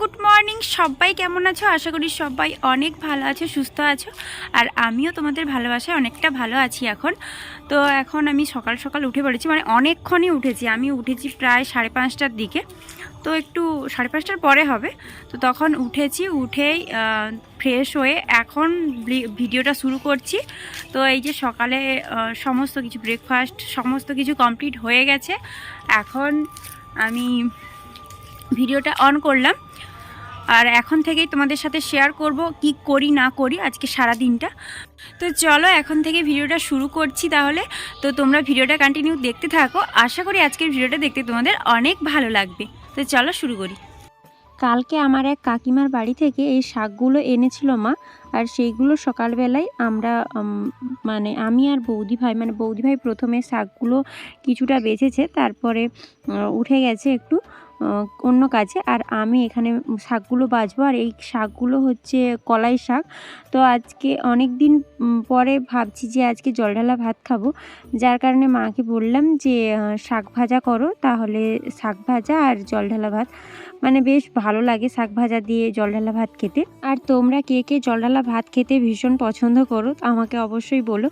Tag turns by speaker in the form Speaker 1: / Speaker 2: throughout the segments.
Speaker 1: Good morning. সবাই কেমন আছো? আশা করি সবাই অনেক ভালো আছো, সুস্থ আছো। আর আমিও তোমাদের ভালোবাসায় অনেকটা ভালো আছি এখন। তো এখন আমি সকাল সকাল উঠে পড়েছি মানে অনেকক্ষণই উঠেছি। আমি উঠেছি প্রায় সাড়ে পাঁচটার দিকে। তো একটু সাড়ে পাঁচটার পরে হবে। তো তখন উঠেছি, উঠেই ফ্রেশ হয়ে এখন ভিডিওটা শুরু করছি। তো এই যে সকালে সমস্ত কিছু ব্রেকফাস্ট সমস্ত কিছু কমপ্লিট হয়ে গেছে। এখন আমি ভিডিওটা অন করলাম। আর এখন থেকেই তোমাদের সাথে শেয়ার করব কি করি, না করি, আজকে সারা দিনটা তো চলো এখন থেকে ভিডিওটা শুরু করছি তাহলে। তো তোমরা ভিডিওটা কন্টিনিউ দেখতে থাকো। আশা করি আজকের ভিডিওটা দেখতে তোমাদের অনেক ভালো লাগবে। তো চলো শুরু করি। কালকে আমার এক কাকিমার বাড়ি থেকে এই শাকগুলো এনেছিল মা। আর সেইগুলো সকালবেলায় আমরা মানে আমি আর বৌদি ভাই মানে বৌদি ভাই প্রথমে শাকগুলো কিছুটা বেঁচেছে তারপরে উঠে গেছে একটু অন্য কাজে। আর আমি এখানে শাকগুলো বাছবো, আর এই শাকগুলো হচ্ছে কলাই শাক। তো আজকে অনেক দিন পরে ভাবছি যে আজকে জল ঢালা ভাত খাব। যার কারণে মাকে বললাম যে শাক ভাজা করো, তাহলে শাক ভাজা আর জল ঢালা ভাত। মানে বেশ ভালো লাগে শাক ভাজা দিয়ে জল ঢালা ভাত খেতে। আর তোমরা কে কে জল ঢালা ভাত খেতে ভীষণ পছন্দ করো, আমাকে অবশ্যই বলো।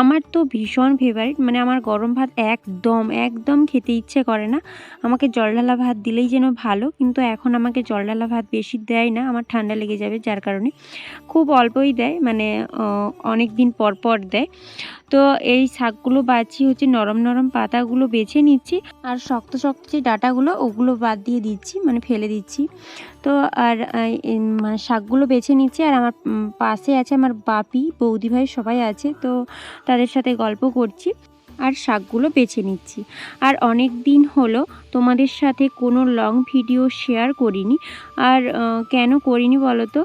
Speaker 1: আমার তো ভীষণ ফেভারিট মানে আমার গরম ভাত একদম একদম খেতে ইচ্ছে করে না। আমাকে জল ঢালা ভাত দিলেই যেন ভালো, কিন্তু এখন আমাকে জল ঢালা ভাত বেশি দেয় না, আমার ঠান্ডা লেগে যাবে যার কারণে। খুব অল্পই দেয় মানে অনেক দিন পর পর দেয়। তো এই শাকগুলো বাছি হচ্ছে নরম নরম পাতাগুলো বেছে নিচ্ছি, আর শক্ত শক্ত যে ডাটাগুলো, ওগুলো বাদ দিয়ে দিচ্ছি মানে ফেলে দিচ্ছি। তো আর মানে শাকগুলো বেছে নিচ্ছি, আর আমার পাশে আছে আমার বাপি বৌদি ভাই সবাই আছে তো তাদের সাথে গল্প করছি। আর শাকগুলো বেছে নিচ্ছি। আর অনেক দিন হলো তোমাদের সাথে কোনো লং ভিডিও শেয়ার করিনি। আর কেন করিনি বলো তো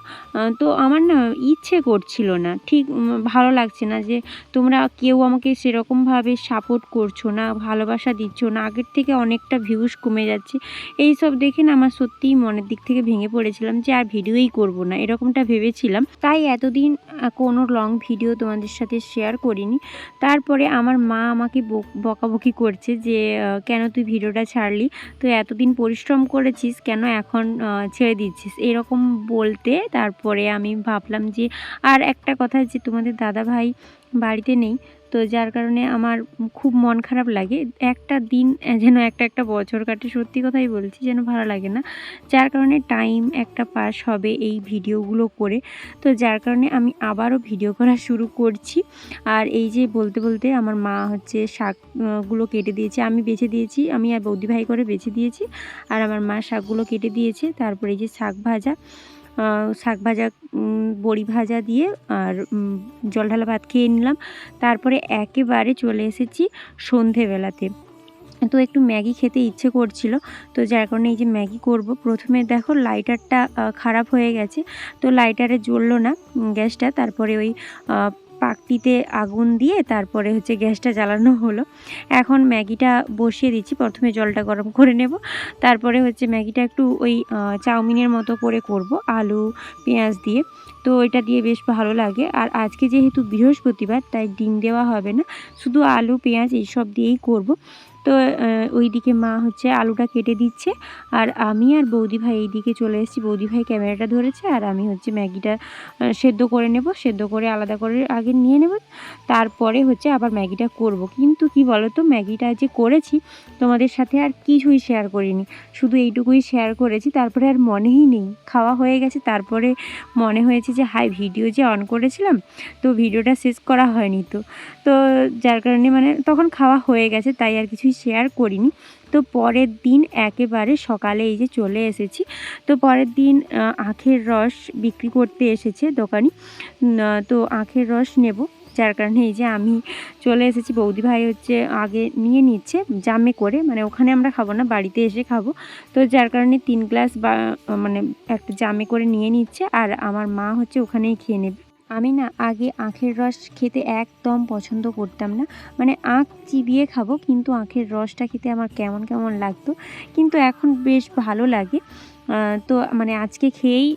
Speaker 1: তো আমার না ইচ্ছে করছিল না। ঠিক ভালো লাগছে না যে তোমরা কেউ আমাকে সেরকমভাবে সাপোর্ট করছ না, ভালোবাসা দিচ্ছ না। আগের থেকে অনেকটা ভিউজ কমে যাচ্ছে। এই সব দেখে না আমার সত্যিই মনের দিক থেকে ভেঙে পড়েছিলাম যে আর ভিডিওই করব না, এরকমটা ভেবেছিলাম। তাই এতদিন কোনো লং ভিডিও তোমাদের সাথে শেয়ার করিনি। তারপরে আমার মা আমাকে বক- বকাবকি করছে যে কেন তুই ভিডিওটা ছাড়লি? তো এতদিন পরিশ্রম করেছিস, কেন এখন ছেড়ে দিচ্ছিস? এরকম বলতে তারপরে আমি ভাবলাম যে, আর একটা কথা যে তোমাদের দাদা ভাই বাড়িতে নেই তো যার কারণে আমার খুব মন খারাপ লাগে। একটা দিন যেন একটা একটা বছর কাটে, সত্যি কথাই বলছি, যেন ভালো লাগে না। যার কারণে টাইম একটা পাস হবে এই ভিডিওগুলো করে। তো যার কারণে আমি আবারও ভিডিও করা শুরু করছি। আর এই যে বলতে বলতে আমার মা হচ্ছে শাকগুলো কেটে দিয়েছে। আমি বেছে দিয়েছি, আমি আর বৌদি ভাই করে বেছে দিয়েছি। আর আমার মা শাকগুলো কেটে দিয়েছে। তারপরে এই যে শাক ভাজা শাক ভাজা বড়ি ভাজা দিয়ে আর জল ঢালা ভাত খেয়ে নিলাম। তারপরে একেবারে চলে এসেছি সন্ধেবেলাতে। তো একটু ম্যাগি খেতে ইচ্ছে করছিল। তো যার কারণে এই যে ম্যাগি করব, প্রথমে দেখো লাইটারটা খারাপ হয়ে গেছে। তো লাইটারে জ্বললো না গ্যাসটা। তারপরে ওই পাকটিতে আগুন দিয়ে তারপরে হচ্ছে গ্যাসটা জ্বালানো হলো। এখন ম্যাগিটা বসিয়ে দিচ্ছি। প্রথমে জলটা গরম করে নেব। তারপরে হচ্ছে ম্যাগিটা একটু ওই চাউমিনের মতো করে করব আলু, পেঁয়াজ দিয়ে। তো এটা দিয়ে বেশ ভালো লাগে। আর আজকে যেহেতু বৃহস্পতিবার, তাই ডিম দেওয়া হবে না। শুধু আলু, পেঁয়াজ এইসব দিয়েই করব। তো আহ, ওইদিকে মা হচ্ছে আলুটা কেটে দিচ্ছে। আর আমি আর বৌদি ভাই এইদিকে চলে এসেছি। বৌদি ভাই ক্যামেরাটা ধরেছে আর আমি হচ্ছে ম্যাগিটা সেদ্ধ করে নেব। সেদ্ধ করে আলাদা করে আগে নিয়ে নেব। তারপরে হচ্ছে আবার ম্যাগিটা করব। কিন্তু কি বলো তো ম্যাগিটা যে করেছি তোমাদের সাথে আর কিছুই শেয়ার করিনি। শুধু এইটুকুই শেয়ার করেছি। তারপরে আর মনেই নেই। খাওয়া হয়ে গেছে। তারপরে মনে হয়েছে যে হাই ভিডিও যে অন করেছিলাম তো ভিডিওটা শেষ করা হয়নি তো। তো যার কারণে মানে তখন খাওয়া হয়ে গেছে তাই আর কিছুই শেয়ার করিনি। তো পরের দিন একেবারে সকালে এই যে চলে এসেছি। তো পরের দিন আখের রস বিক্রি করতে এসেছে দোকানি। তো আখের রস নেব। যার কারণে এই যে আমি চলে এসেছি। বৌদি ভাই হচ্ছে আগে নিয়ে নিচ্ছে, জামে করে। মানে ওখানে আমরা খাব না, বাড়িতে এসে খাব। তো যার কারণে তিন গ্লাস বা মানে একটা জামে করে নিয়ে নিচ্ছে। আর আমার মা হচ্ছে ওখানেই খেয়ে নেবে। আমি না আগে আখের রস খেতে একদম পছন্দ করতাম না। মানে আখ চিবিয়ে খাব, কিন্তু আখের রসটা খেতে আমার কেমন কেমন লাগতো। কিন্তু এখন বেশ ভালো লাগে। তো মানে আজকে খেয়েই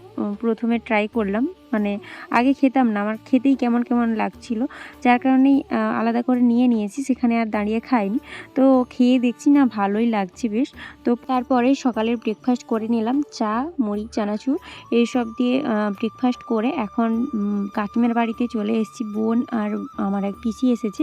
Speaker 1: প্রথমে ট্রাই করলাম। মানে আগে খেতাম না, আমার খেতেই কেমন কেমন লাগছিল। যার কারণেই আলাদা করে নিয়ে নিয়েছি, সেখানে আর দাঁড়িয়ে খাইনি। তো খেয়ে দেখছি না, ভালোই লাগছে বেশ। তো তারপরে সকালের ব্রেকফাস্ট করে নিলাম, চা মুড়ি চানাচুর, এইসব দিয়ে ব্রেকফাস্ট করে এখন কাকিমার বাড়িতে চলে এসেছি, বোন আর আমার এক পিসি এসেছে।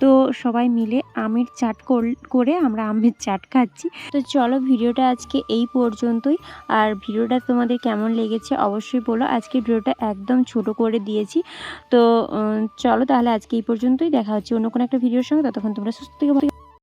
Speaker 1: তো সবাই মিলে আমের চাট কর- আমরা আমের চাট খাচ্ছি। তো চলো ভিডিওটা আজকে এই পর্যন্তই। আর ভিডিওটা তোমাদের কেমন লেগেছে অবশ্যই বলো। আজকে ভিডিওটা একদম ছোট করে দিয়েছি। তো চলো তাহলে আজকে এই পর্যন্তই। দেখা হচ্ছে অন্য কোনো একটা ভিডিওর সঙ্গে। ততক্ষণ তোমরা সুস্থ থেকো।